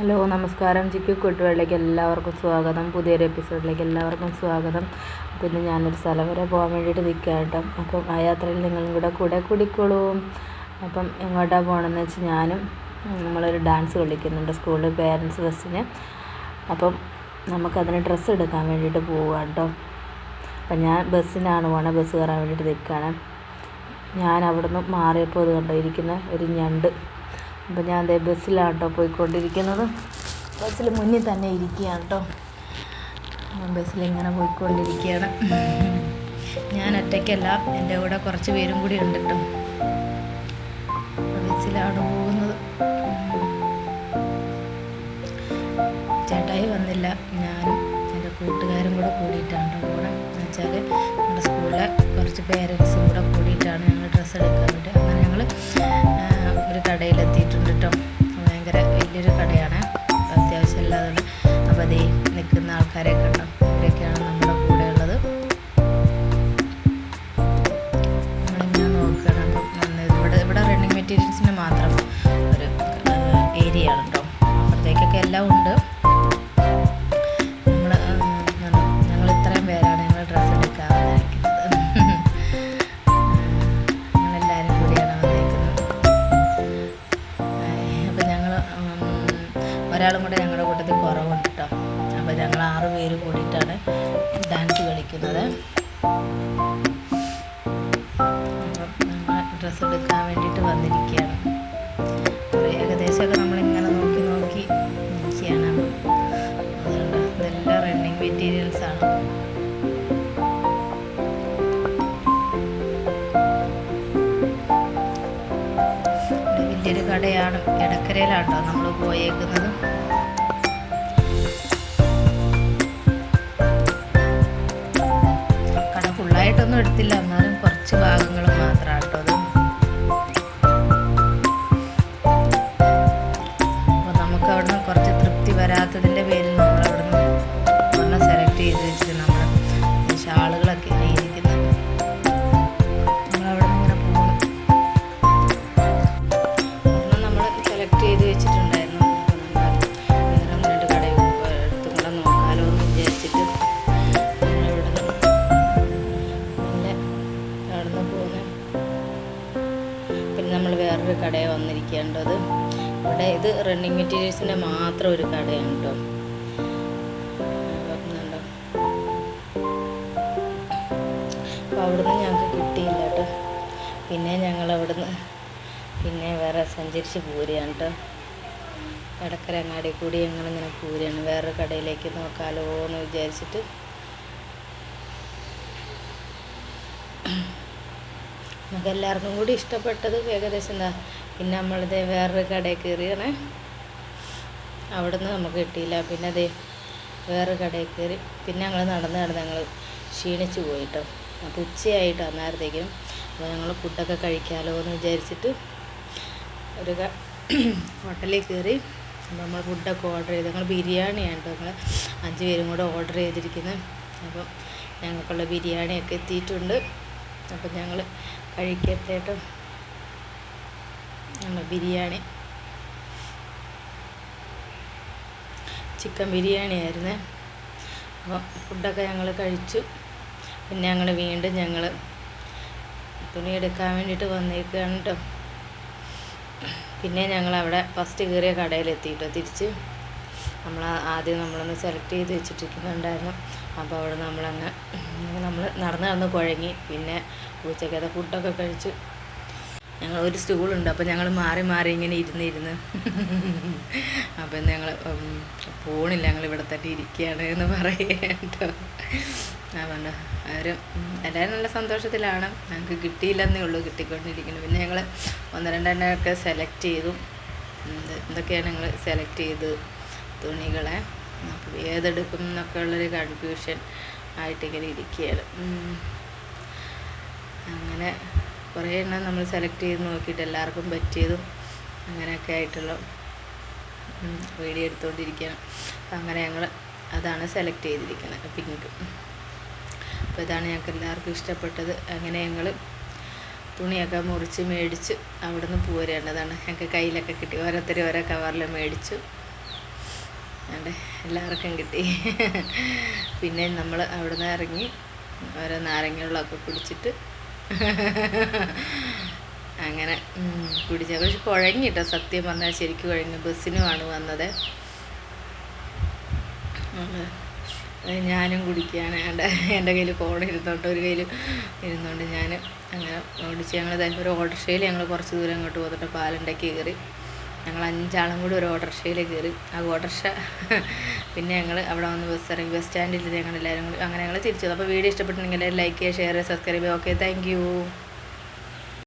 Hello നമസ്കാരം. ജിക്ക് കുട്ടുകളിലേക്ക് എല്ലാവർക്കും സ്വാഗതം. പുതിയൊരു എപ്പിസോഡിലേക്ക് എല്ലാവർക്കും സ്വാഗതം. പിന്നെ ഞാനൊരു സ്ഥലം വരെ പോകാൻ വേണ്ടിയിട്ട് നിൽക്കുകയാണ് കേട്ടോ. അപ്പം ആ യാത്രയിൽ നിങ്ങളും കൂടെ കൂടെ കുടിക്കോളൂ. അപ്പം എങ്ങോട്ടാണ് പോകണമെന്ന് വെച്ചാൽ ഞാനും നമ്മളൊരു ഡാൻസ് കളിക്കുന്നുണ്ട് സ്കൂളിൽ പേരൻസ് ബസ്സിന്. അപ്പം നമുക്കതിന് ഡ്രസ്സ് എടുക്കാൻ വേണ്ടിയിട്ട് പോവുക കേട്ടോ. അപ്പം ഞാൻ ബസ്സിനാണ് പോകണത് ബസ് കയറാൻ വേണ്ടിയിട്ട് നിൽക്കുകയാണ് ഞാൻ അവിടുന്ന് മാറിയപ്പോൾ ഇത് കണ്ടോ ഇരിക്കുന്ന ഒരു ഞണ്ട്. അപ്പോൾ ഞാൻ അതേ ബസ്സിലാണ് കേട്ടോ പോയിക്കൊണ്ടിരിക്കുന്നത്. ബസ്സിൽ മുന്നിൽ തന്നെ ഇരിക്കുകയാണ് കേട്ടോ ബസ്സിൽ ഇങ്ങനെ പോയിക്കൊണ്ടിരിക്കുകയാണ്. ഞാൻ ഒറ്റയ്ക്കല്ല എന്റെ കൂടെ കുറച്ച് പേരും കൂടി ഉണ്ട് കേട്ടോ ബസ്സിലാണ് പോകുന്നത്. ചേട്ടായി വന്നില്ല. ഞാനും എന്റെ കൂട്ടുകാരും കൂടെ കൂടിയിട്ടാണ് കൂടെ എന്ന് വെച്ചാൽ നമ്മുടെ സ്കൂളിലെ കുറച്ച് പേരൻസും എല്ലാം ഉണ്ട് ഇത്രയും ഡ്രസ്സ് കൂടിയാണ് വന്നിരിക്കുന്നത് ഒരാളും കൂടെ ഞങ്ങളുടെ കൂട്ടത്തിൽ കുറവുണ്ട് കേട്ടോ അപ്പോൾ ഞങ്ങൾ ആറ് പേര് കൂടിയിട്ടാണ് ഡാൻസ് കളിക്കുന്നത്. വലിയൊരു കടയാണ് എടക്കരയിലാണ് നമ്മൾ പോയേക്കുന്നത്. കട ഫുള്ളായിട്ടൊന്നും എടുത്തില്ല. എന്നാലും പിന്നെ കടയാണ് വന്നിരിക്കേണ്ടത്. ഇവിടെ ഇത് റണ്ണിങ് മെറ്റീരിയൽസിന്റെ മാത്രം ഒരു കടയാണ് കേട്ടോ അപ്പോൾ അവിടുന്ന് ഞങ്ങൾക്ക് കിട്ടിയില്ല കേട്ടോ പിന്നെ ഞങ്ങൾ അവിടുന്ന് പിന്നെ വേറെ സഞ്ചരിച്ച് പോരുകയാണ് കേട്ടോ ഇടക്കരങ്ങാടി കൂടി ഞങ്ങളിങ്ങനെ പോരുകയാണ്. വേറൊരു കടയിലേക്ക് നോക്കാലോ എന്ന് വിചാരിച്ചിട്ട് നമുക്ക് എല്ലാവർക്കും കൂടി ഇഷ്ടപ്പെട്ടത് ഏകദേശം എന്താ പിന്നെ നമ്മളിത് വേറൊരു കടയിൽ കയറിയാണ്. നിന്ന് നമുക്ക് കിട്ടിയില്ല. പിന്നെ അതേ വേറൊരു കടയിൽ കയറി പിന്നെ ഞങ്ങൾ നടന്ന് നടന്ന് ഞങ്ങൾ ക്ഷീണിച്ച് പോയിട്ടോ. അത് ഉച്ചയായിട്ട് അന്നേരത്തേക്കും. അപ്പോൾ ഞങ്ങൾ ഫുഡൊക്കെ കഴിക്കാമല്ലോ എന്ന് വിചാരിച്ചിട്ട് ഒരു ഹോട്ടലിൽ കയറി അപ്പോൾ നമ്മൾ ഫുഡൊക്കെ ഓർഡർ ചെയ്ത്. ഞങ്ങൾ ബിരിയാണിയാണ് കേട്ടോ ഞങ്ങൾ അഞ്ച് പേരും കൂടെ ഓർഡർ ചെയ്തിരിക്കുന്നത് അപ്പം ഞങ്ങൾക്കുള്ള ബിരിയാണിയൊക്കെ എത്തിയിട്ടുണ്ട്. അപ്പം ഞങ്ങൾ കഴിക്കട്ടെ കേട്ടോ ബിരിയാണി. ചിക്കൻ ബിരിയാണി ആയിരുന്നേ. അപ്പോൾ ഫുഡൊക്കെ ഞങ്ങൾ കഴിച്ചു. പിന്നെ ഞങ്ങൾ വീണ്ടും ഞങ്ങൾ തുണി എടുക്കാൻ വേണ്ടിയിട്ട് വന്നേക്കാണ് കേട്ടോ പിന്നെ ഞങ്ങൾ അവിടെ ഫസ്റ്റ് കയറിയ കടയിലെത്തിയിട്ടോ തിരിച്ച്. നമ്മൾ ആദ്യം നമ്മളൊന്ന് സെലക്ട് ചെയ്ത് വെച്ചിട്ടിരിക്കുന്നുണ്ടായിരുന്നു. അപ്പോൾ അവിടെ നമ്മളങ്ങ് നമ്മൾ നടന്ന് നടന്ന് കുഴങ്ങി. പിന്നെ ഉച്ചക്കത്തെ ഫുഡൊക്കെ കഴിച്ച് ഞങ്ങൾ ഒരു സ്റ്റൂളുണ്ട്. അപ്പോൾ ഞങ്ങൾ മാറി മാറി ഇങ്ങനെ ഇരുന്ന് ഇരുന്ന്. അപ്പം ഞങ്ങൾ പോണില്ല. ഞങ്ങൾ ഇവിടെ തട്ടി ഇരിക്കുകയാണ് എന്ന് പറയട്ടോ. അതുകൊണ്ട് അവരും എല്ലാവരും നല്ല സന്തോഷത്തിലാണ്. ഞങ്ങൾക്ക് കിട്ടിയില്ലെന്നേ ഉള്ളൂ. കിട്ടിക്കൊണ്ടിരിക്കുന്നു. പിന്നെ ഞങ്ങൾ ഒന്ന് രണ്ടെണ്ണമൊക്കെ സെലക്ട് ചെയ്തു. എന്ത് എന്തൊക്കെയാണ് ഞങ്ങൾ സെലക്ട് ചെയ്ത്? തുണികളെ. അപ്പോൾ ഏതെടുക്കും എന്നൊക്കെ ഉള്ളൊരു കൺഫ്യൂഷൻ ആയിട്ടിങ്ങനെ ഇരിക്കുകയാണ് അങ്ങനെ കുറേ എണ്ണം നമ്മൾ സെലക്ട് ചെയ്ത് നോക്കിയിട്ട് എല്ലാവർക്കും പറ്റിയതും അങ്ങനെയൊക്കെ ആയിട്ടുള്ള വീഡിയോ എടുത്തുകൊണ്ടിരിക്കുകയാണ് അങ്ങനെ ഞങ്ങൾ അതാണ് സെലക്ട് ചെയ്തിരിക്കുന്നത് പിങ്ക്. അപ്പോൾ ഇതാണ് ഞങ്ങൾക്ക് എല്ലാവർക്കും ഇഷ്ടപ്പെട്ടത്. അങ്ങനെ ഞങ്ങൾ തുണിയൊക്കെ മുറിച്ച് മേടിച്ച് അവിടെ നിന്ന് പോരേണ്ടതാണ് ഞങ്ങൾക്ക് കയ്യിലൊക്കെ കിട്ടി. ഓരോരുത്തർ ഓരോ കവറിൽ മേടിച്ചു. അതെ എല്ലാവർക്കും കിട്ടി. പിന്നെ നമ്മൾ അവിടെ നിന്ന് ഇറങ്ങി ഓരോ നാരങ്ങകളൊക്കെ കുടിച്ചിട്ട് അങ്ങനെ കുടിച്ച. പക്ഷെ കുഴങ്ങിട്ടോ സത്യം പറഞ്ഞാൽ ശരിക്കും കുഴങ്ങി. ബസ്സിനുമാണ് വന്നത്. ഞാനും കുടിക്കുകയാണ്. എന്റെ എന്റെ കയ്യിൽ ഫോൺ ഇരുന്നോട്ട് ഒരു കയ്യിൽ ഇരുന്നുകൊണ്ട് ഞാൻ അങ്ങനെ ഓടിച്ച് ഞങ്ങൾ ഒരു ഓട്ടോറിക്ഷയിൽ ഞങ്ങൾ കുറച്ച് ദൂരം അങ്ങോട്ട് പോന്നിട്ട് പാലണ്ടയ്ക്ക് കയറി. ഞങ്ങൾ അഞ്ചാളും കൂടി ഒരു ഓട്ടോറിക്ഷയിൽ കയറി. ആ ഓട്ടോറിക്ഷ പിന്നെ ഞങ്ങൾ അവിടെ വന്ന് ബസ് ഇറങ്ങി. ബസ് സ്റ്റാൻഡിൽ ഞങ്ങൾ എല്ലാവരും കൂടി അങ്ങനെ ഞങ്ങൾ തിരിച്ചു അപ്പോൾ വീഡിയോ ഇഷ്ടപ്പെട്ടിട്ടുണ്ടെങ്കിൽ ലൈക്ക് ചെയ്യുക ഷെയർ ചെയ്യുക സബ്സ്ക്രൈബ് ചെയ്യുക. Okay thank